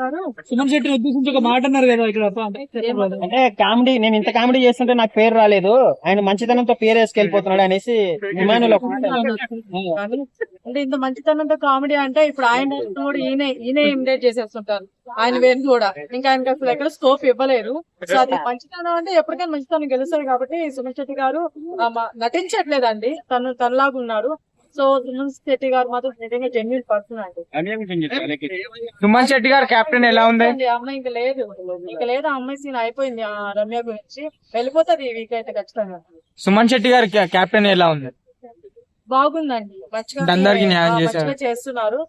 గారు సుమన్ శెట్టి ఉద్దేశించి ఒక మాట అన్నారు కదా ఇక్కడ అంటే కామెడీ నేను ఇంత కామెడీ చేస్తుంటే నాకు పేరు రాలేదు. ఆయన మంచితనంతో పేరు వేసుకెళ్ళిపోతున్నాడు అనేసి విమానంలో అంటే ఇంత మంచితనంతో కామెడీ అంటే ఇప్పుడు ఆయన కూడా ఈయన ఈయన ఇమిటేట్ చేసేస్తుంటారు. ఆయన వేరు కూడా. ఇంకా ఆయనకి అసలు ఎక్కడ స్కోప్ ఇవ్వలేరు సో అది మంచితనం అంటే ఎప్పటికైనా మంచితనం గెలుస్తారు కాబట్టి సుమన్ శెట్టి గారు నటించట్లేదండి. తను తనలాగా ఉన్నారు సో సుమన్ శెట్టి గారు మాత్రం నిజంగా జెన్యున్ పర్సన్ అండి. సుమన్ శెట్టి గారు కెప్టెన్ ఎలా ఉంది? ఆ అమ్మాయి ఇంకా లేదు ఇంకా లేదు. ఆ అమ్మాయి సీన్ అయిపోయింది ఆ రమ్య గురించి. వెళ్ళిపోతుంది ఈ వీక్ అయితే ఖచ్చితంగా. సుమన్ శెట్టి గారు కెప్టెన్ ఎలా ఉంది? బాగుందండి. మంచిగా అందరికీ న్యాయం ఆ, చేశారు. మంచిగా చేస్తున్నారు.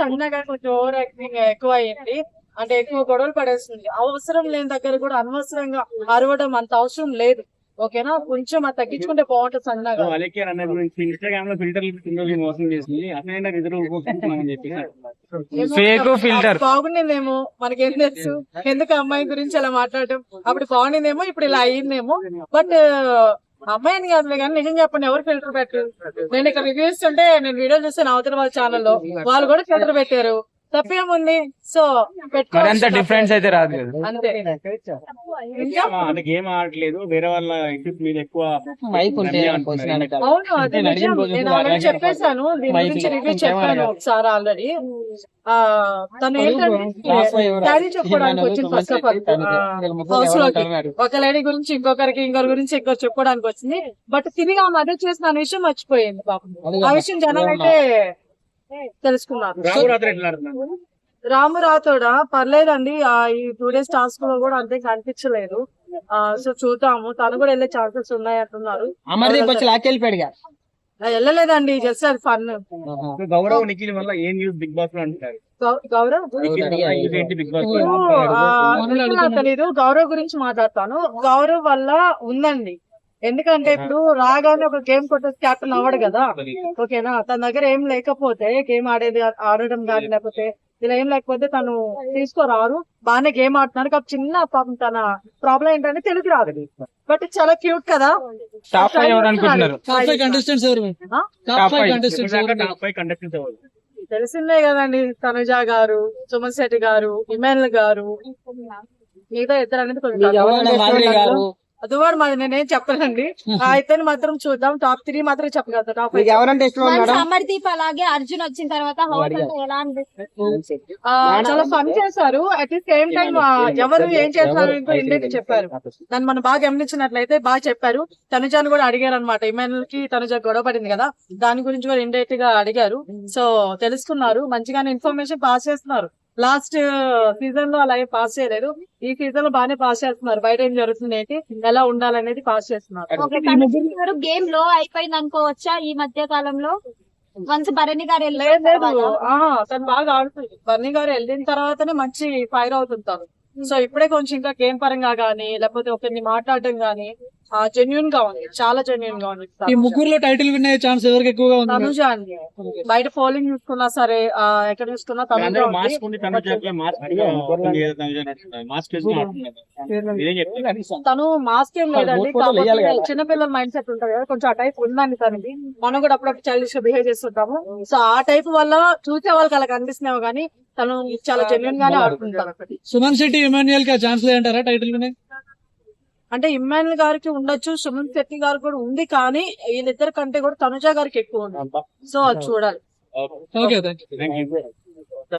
సంజ్ఞ గారు కొంచెం ఓవర్ యాక్టింగ్ ఎక్కువ అయ్యింది అంటే ఎక్కువ గొడవలు పడేస్తుంది. అవసరం లేని దగ్గర కూడా అనవసరంగా అరవడం అంత అవసరం లేదు. ఓకేనా? కొంచెం అది తగ్గించుకుంటే బాగుంటుంది అలాగే అన్న గురించి ఇన్స్టాగ్రామ్లో ఫిల్టర్ కింద మోసం చేసింది చెప్పి అప్పుడు filter. బాగుండిందేమో. మనకేం తెలుసు? ఎందుకు అమ్మాయి గురించి అలా మాట్లాడటం? అప్పుడు బాగుండిందేమో ఇప్పుడు ఇలా అయ్యిందేమో బట్ అమ్మాయిని కాదులే కానీ నిజం చెప్పండి ఎవరు ఫిల్టర్ పెట్టరు? నేను ఇక్కడ రివ్యూస్ ఉంటే నేను వీడియో చూస్తాను అవతల వాళ్ళ ఛానల్లో వాళ్ళు కూడా ఫిల్టర్ పెట్టారు. తప్పేముంది? సో మరి పెట్టుకోవచ్చు. అంత డిఫరెన్స్ అయితే రాదు కదా. అంతే. ఇంకా? అంటే గేమ్ ఆడట్లేదు. వేరే వాళ్ళ మీద ఎక్కువ మైక్ ఉంటే. అవును అది నేను నిజం. ఆల్రెడీ చెప్పేశాను. దీని గురించి రివ్యూ ఇంకేం చెప్పాను. ఒకసారి ఆల్రెడీ. ఆ తను ఏంటంటే? క్యారీ చెప్పుకోవడానికి వచ్చింది ఫస్ట్ ఆఫ్ ఆల్ హౌస్లోకి. ఒక లేడీ గురించి ఇంకొకరికి ఇంకొకరి గురించి ఇంకొకరు చెప్పుకోవడానికి వచ్చింది. బట్ తిరిగి ఆ మధ్య చేసిన విషయం మర్చిపోయింది పాపం. ఆ విషయం జనాలు అయితే తెలుసుకున్నారు. రాహుల్ రాత్రి ఎట్లా ఆడుతున్నారు? రాము రాతోడా పర్లేదండి. ఆ ఈ టూ డేస్ టాస్క్లో కూడా అంతే కనిపించలేదు. ఆ సో చూద్దాము. తను కూడా వెళ్ళే ఛాన్సెస్ ఉన్నాయి అంటున్నారు. అమర్దీప్ వచ్చి లాక్కెళ్ళిపోయాడు వెళ్ళలేదండి. జస్ట్ అది ఫన్ గౌరవ్ నిఖిల్ వల్ల ఏం న్యూస్ బిగ్ బాస్లో అంటారు గౌరవ్? తెలీదు. గౌరవ్ గురించి మాట్లాడతాను. గౌరవ్ వల్ల ఉందండి. ఎందుకంటే ఇప్పుడు రాగానే ఒక గేమ్ కొట్టేసి క్యాప్టెన్ అవ్వడు కదా. ఓకేనా? తన దగ్గర ఏం లేకపోతే గేమ్ ఆడేది ఆడడం కానీ లేకపోతే ఇలా ఏం లేకపోతే తను తీసుకోరారు బాగానే గేమ్ ఆడుతున్నారు కాబట్టి చిన్న పాపం తన ప్రాబ్లం ఏంటంటే తెలుగు రాదు. బట్ చాలా క్యూట్ కదా. తెలిసిందే కదండి తనుజ గారు సుమన్ శెట్టి గారు ఇమానుల్ గారు మిగతా ఇద్దరు అనేది కొంచెం అదువాడు మరి నేనేం చెప్పనండి ఆ ఇద్దరిని మాత్రం చూద్దాం. టాప్ త్రీ మాత్రం చెప్పగలుగుతా. టాప్ మీకు ఎవరంటే ఇష్టం మన మేడం అమర్దీప్ అలాగే అర్జున్ వచ్చిన తర్వాత హౌస్ అంతా ఎలా అనిపిస్తుంది? చాలా ఫన్ చేశారు. అట్ ది సేమ్ టైం ఎవరు ఏం చేస్తున్నారు ఇండియన్ చెప్పారు. దాన్ని మనం బాగా గమనించినట్లయితే బాగా చెప్పారు. తనుజాను కూడా అడిగారు అనమాట ఇమానుల్కి తనుజ గొడవ పడింది కదా. దాని గురించి కూడా ఇండైరెక్ట్గా అడిగారు. సో తెలుసుకున్నారు. మంచిగానే ఇన్ఫర్మేషన్ పాస్ చేస్తున్నారు. లాస్ట్ సీజన్లో అలాగే పాస్ చేయలేదు. ఈ సీజన్లో బాగానే పాస్ చేస్తున్నారు. బయట ఏం జరుగుతుంది ఏంటి? ఎలా ఉండాలనేది పాస్ చేస్తున్నారు. గేమ్లో అయిపోయింది అనుకోవచ్చా? ఈ మధ్య కాలంలో? వన్స్ భరణి గారు లేదు తను బాగా ఆడుతుంది. గారు వెళ్ళిన తర్వాతనే మంచి ఫైర్ అవుతుంది తను సో ఇప్పుడే కొంచెం ఇంకా గేమ్ పరంగా గానీ లేకపోతే ఒకరిని మాట్లాడటం గానీ జెన్యున్గా ఉంది. చాలా జెన్యున్గా ఉంది. ఈ ముగ్గురులో టైటిల్ విన్ అయ్యే ఛాన్స్ ఎవరికి ఎక్కువగా ఉంది? తనుజ అండి. బయట ఫౌలింగ్ చూసుకున్నా సరే ఎక్కడ చూసుకున్నా తనుజ తను మాస్క్ ఏం లేదండి. చిన్నపిల్లల మైండ్ సెట్ ఉంటుంది కదా కొంచెం ఆ టైప్ ఉందండి తనకి మనం కూడా అప్పుడప్పుడు చైల్డిష్గా బిహేవ్ చేస్తుంటాము. సో ఆ టైప్ వల్ల చూసే వాళ్ళకి అలా కనిపిస్తున్నావు కానీ తను చాలా జెన్యున్ గానే ఆడుతుంటారు సుమన్ శెట్టి ఇమాన్యుయల్కి ఆ ఛాన్స్ లేదంటారా టైటిల్ విన్ అంటే ఇమ్మానుల్ గారికి ఉండొచ్చు సుమన్ శెట్టి గారికి కూడా ఉంది కానీ వీళ్ళిద్దరి కంటే కూడా తనుజ గారికి ఎక్కువ ఉంది. సో అది చూడాలి.